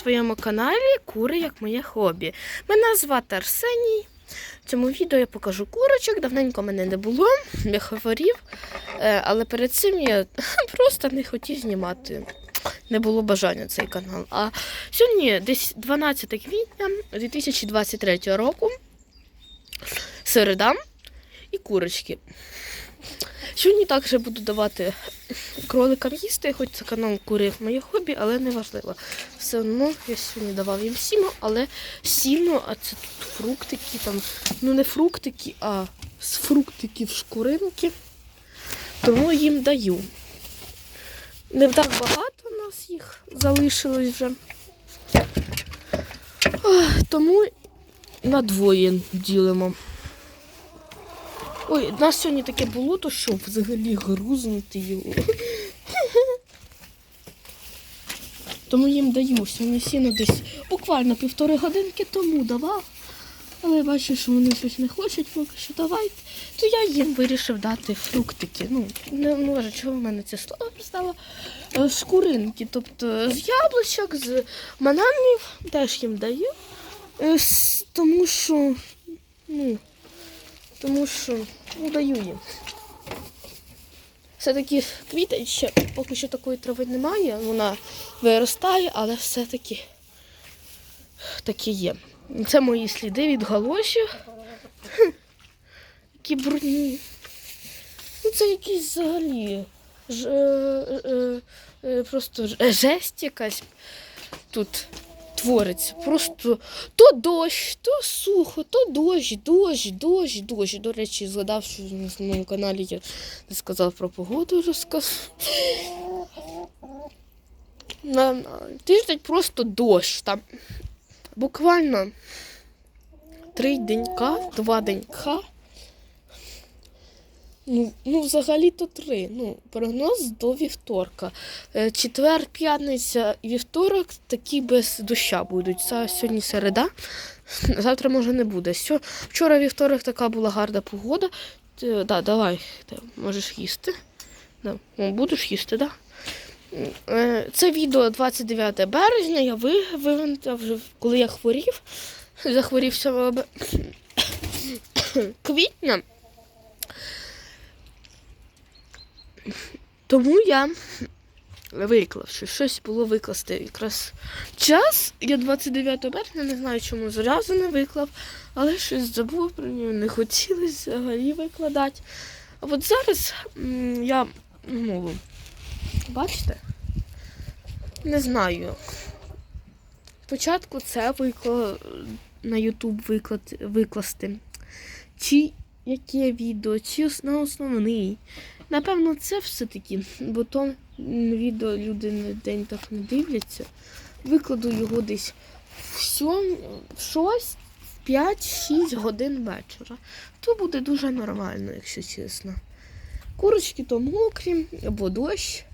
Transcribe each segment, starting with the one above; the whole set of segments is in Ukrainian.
своєму каналі Кури як моє хобі. Мене звати Арсеній. В цьому відео я покажу курочок. Давненько мене не було, я хворів, Е, але перед цим я просто не хотів знімати. Не було бажання цей канал. А сьогодні десь 12 квітня 2023 року. Середа і курочки. Сьогодні також буду давати кроликам їсти, хоч це канал кури моє хобі, але не важливо. Все одно я сьогодні давав їм сіно, але сіно, а це тут фруктики, там, ну не фруктики, а з фруктиків шкуринки. Тому їм даю. Не так багато у нас їх залишилось вже. Тому на двоє ділимо. Ой, у нас сьогодні таке болото, що взагалі грузнути його. Тому їм даю сьогодні сіно десь буквально півтори годинки тому давав. Але бачу, що вони щось не хочуть, поки що давайте. То я їм вирішив дати фруктики. Ну, не може, чого в мене це слово пристало. Е, Шкуринки, тобто з яблучок, з бананів теж їм даю. Е, Тому що, ну, тому що ну, даю їм. Все-таки квітень ще поки що такої трави немає, вона виростає, але все-таки такі є. Це мої сліди від галоші. Які брудні. Ну, це якісь взагалі. Ж, е, е, е, просто е, жесть якась тут твориться. Просто то дощ, то сухо, то дощ, дощ, дощ, дощ. До речі, згадав, що на моєму каналі я не сказав про погоду, розказав. На, на тиждень просто дощ. Там буквально три денька, два денька. Ну, ну взагалі-то три. Ну, прогноз до вівторка. Е, Четвер, п'ятниця вівторок такі без доща будуть. Це сьогодні середа. Завтра може не буде. Вчора вівторок така була гарна погода. Ти- да, давай, ти можеш їсти. Да. О, будеш їсти, так? Да? Е, Це відео 29 березня. Я ви, вивантав вже коли я хворів. Захворів 7 квітня. Тому я виклав, що щось було викласти. Якраз час, я 29 березня, не знаю, чому зразу не виклав, але щось забув про нього, не хотілося взагалі викладати. А от зараз я ну, бачите? Не знаю. Спочатку це викла... на YouTube виклад... викласти. Чи яке відео, чи основний. Напевно, це все-таки, бо то відео люди на день так не дивляться. Викладу його десь в сьом, в 6, в 5-6 годин вечора. То буде дуже нормально, якщо чесно. Курочки то мокрі, або дощ.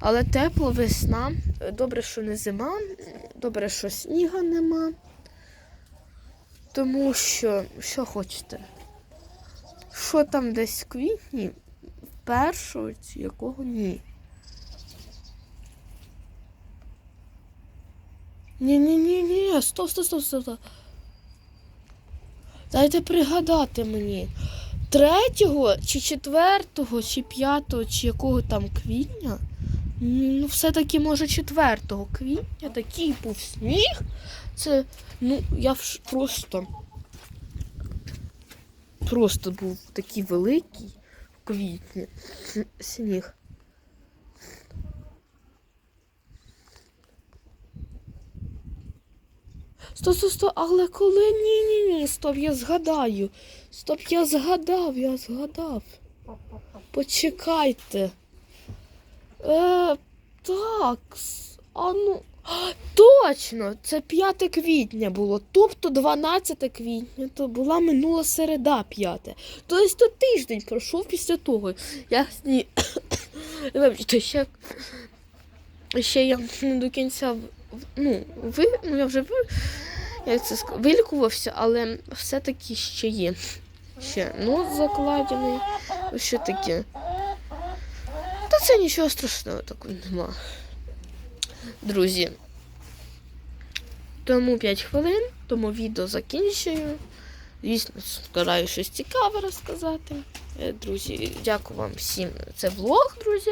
Але тепло, весна. Добре, що не зима, добре, що сніга нема. Тому що, що хочете? Що там десь в квітні, першого чи якого ні. Ні-ні-ні-ні, стоп, стоп, стоп, стоп. стоп. Дайте пригадати мені. Третього, чи четвертого, чи п'ятого, чи якого там квітня. Ну, все-таки, може, 4 квітня такий був сніг. Це, ну, я просто. Просто був такий великий квітні сніг. Стоп, стоп, стоп, але коли ні, ні, ні, стоп, я згадаю. Стоп, я згадав, я згадав. Почекайте. Е, так, а ну. Точно, це 5 квітня було, тобто 12 квітня, то була минула середа 5. Тобто то тиждень пройшов після того. Я ні. Вибачте, ще, ще я не до кінця ну, ви, ну я вже як це сказати, вилікувався, але все-таки ще є. Ще нос закладений, що таке. Та це нічого страшного такого нема. Друзі, Тому 5 хвилин, тому відео закінчую. Звісно, стараюся щось цікаве розказати. Е, Друзі, дякую вам всім. Це влог, друзі.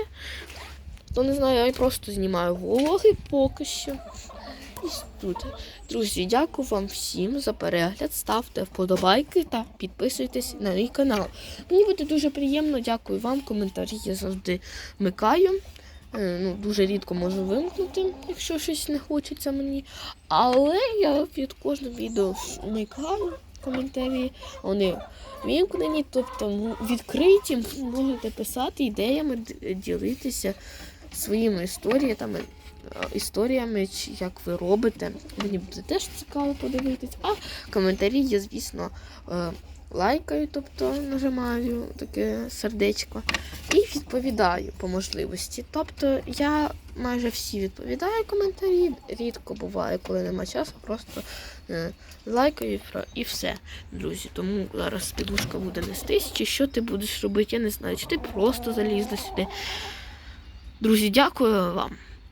Хто не знає, я просто знімаю влоги поки що. І тут. Друзі, дякую вам всім за перегляд. Ставте вподобайки та підписуйтесь на мій канал. Мені буде дуже приємно, дякую вам. Коментарі я завжди вмикаю. Е, Ну, дуже рідко можу вимкнути, якщо щось не хочеться мені. Але я під кожним відео вмикаю коментарі. Вони вимкнені, тобто відкриті, можете писати ідеями, ділитися своїми історіями, е, історіями, як ви робите. Мені буде теж цікаво подивитись. А коментарі я, звісно, е, лайкаю, тобто нажимаю таке сердечко і відповідаю по можливості. Тобто я майже всі відповідаю коментарі. Рідко буває, коли нема часу, просто е, лайкаю і все, друзі. Тому зараз підушка буде нестись, чи що ти будеш робити, я не знаю, чи ти просто залізла сюди. Друзі, дякую вам.